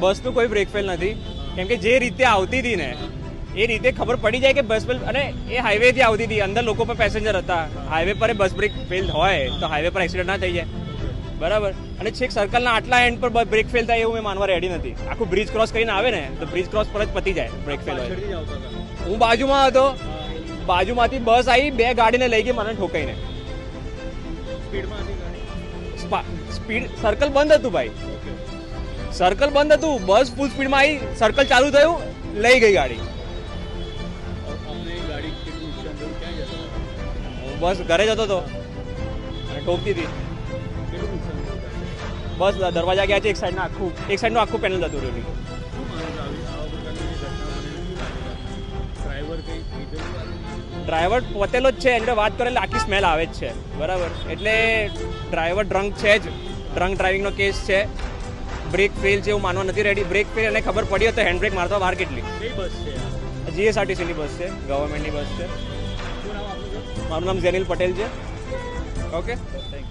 બસનું કોઈ brake fail નથી. કેમ કે જે રીતે આવતી હતી ને એ રીતે ખબર પડી જાય કે બસ ફેલ અને એ હાઈવેથી આવતી હતી અંદર લોકો પર પેસેન્જર હતા. હાઈવે પર બસ બ્રેક ફેલ હોય તો હાઈવે પર એક્સિડન્ટ ના થઈ જાય. બરાબર? અને છેક સર્કલના આટલા એન્ડ પર બ્રેક ફેલ થાય એવું મેં માનવા રેડી નથી. આખું બ્રિજ ક્રોસ કરીને આવે ને તો બ્રિજ ક્રોસ પર જ પતી જાય બ્રેક ફેલ હોય. હું બાજુમાં હતો. બાજુમાંથી બસ આવી બે ગાડીને લઈ ગઈ મને ઠોકાઈને. સ્પીડ સર્કલ બંધ હતું ભાઈ. સર્કલ બંધ હતું. બસ ફૂલ સ્પીડમાં આવી સર્કલ ચાલુ થયું. લઈ ગઈ ગાડી. હતા? બસ ઘરે જતો હતો. અને ટોકતી હતી? બસ દરવાજા ગયા છે એક સાઈડના આખું. એક સાઈડનું આખું પેનલ જતું રહ્યું ડ્રાઈવર પોતેલો જ છે. એને વાત કરે એટલે આખી સ્મેલ આવે જ છે. બરાબર. એટલે ડ્રાઈવર ડ્રંક છે જ. ડ્રંક ડ્રાઇવિંગનો કેસ છે. બ્રેક ફેલ છે એવું માનવા નથી રેડી બ્રેક ફેલ એને ખબર પડી તો હેન્ડબ્રેક મારતો બહાર કેટલી? કઈ બસ છે? જીએસઆરટીસીની બસ છે ગવર્મેન્ટની બસ છે. મારું નામ જેનિલ પટેલ છે. Okay thank